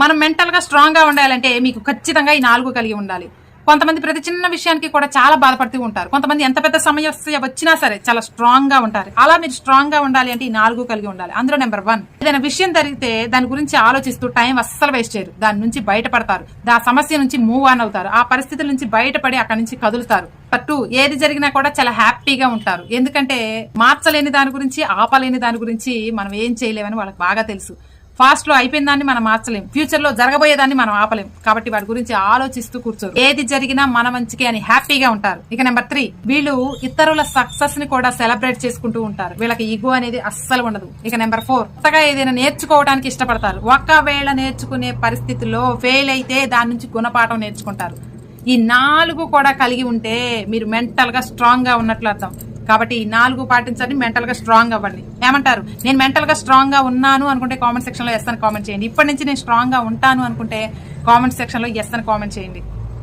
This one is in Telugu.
మనం మెంటల్గా స్ట్రాంగ్గా ఉండాలంటే మీకు ఖచ్చితంగా ఈ నాలుగు కలిగి ఉండాలి. కొంతమంది ప్రతి చిన్న విషయానికి కూడా చాలా బాధపడుతూ ఉంటారు. కొంతమంది ఎంత పెద్ద సమస్య వచ్చినా సరే చాలా స్ట్రాంగ్గా ఉంటారు. అలా మీరు స్ట్రాంగ్గా ఉండాలి అంటే ఈ నాలుగు కలిగి ఉండాలి. అందులో నెంబర్ వన్ ఏదైనా విషయం జరిగితే దాని గురించి ఆలోచిస్తూ టైం అస్సలు వేస్ట్ చేయరు. దాని నుంచి బయటపడతారు. దా సమస్య నుంచి మూవ్ ఆన్ అవుతారు. ఆ పరిస్థితుల నుంచి బయటపడి అక్కడి నుంచి కదులుతారు. టూ ఏది జరిగినా కూడా చాలా హ్యాపీగా ఉంటారు. ఎందుకంటే మార్చలేని దాని గురించి ఆపలేని దాని గురించి మనం ఏం చేయలేమని వాళ్ళకి బాగా తెలుసు. ఫాస్ట్లో అయిపోయిన దాన్ని మనం మార్చలేం. ఫ్యూచర్లో జరగబోయేదాన్ని మనం ఆపలేం. కాబట్టి వాటి గురించి ఆలోచిస్తూ కూర్చోరు. ఏది జరిగినా మన మంచికి అని హ్యాపీగా ఉంటారు. ఇక నెంబర్ త్రీ వీళ్ళు ఇతరుల సక్సెస్ని కూడా సెలబ్రేట్ చేసుకుంటూ ఉంటారు. వీళ్ళకి ఈగో అనేది అస్సలు ఉండదు. ఇక నెంబర్ ఫోర్ కొత్తగా ఏదైనా నేర్చుకోవడానికి ఇష్టపడతారు. ఒకవేళ నేర్చుకునే పరిస్థితుల్లో ఫెయిల్ అయితే దాని నుంచి గుణపాఠం నేర్చుకుంటారు. ఈ నాలుగు కూడా కలిగి ఉంటే మీరు మెంటల్గా స్ట్రాంగ్గా ఉన్నట్లు అర్థం. కాబట్టి ఈ నాలుగు పాటించండి మెంటల్గా స్ట్రాంగ్ అవ్వండి. ఏమంటారు? నేను మెంటల్గా స్ట్రాంగ్గా ఉన్నాను అనుకుంటే కామెంట్ సెక్షన్లో ఎస్ అని కామెంట్ చేయండి. ఇప్పటి నుంచి నేను స్ట్రాంగ్గా ఉంటాను అనుకుంటే కామెంట్ సెక్షన్లో ఎస్ అని కామెంట్ చేయండి.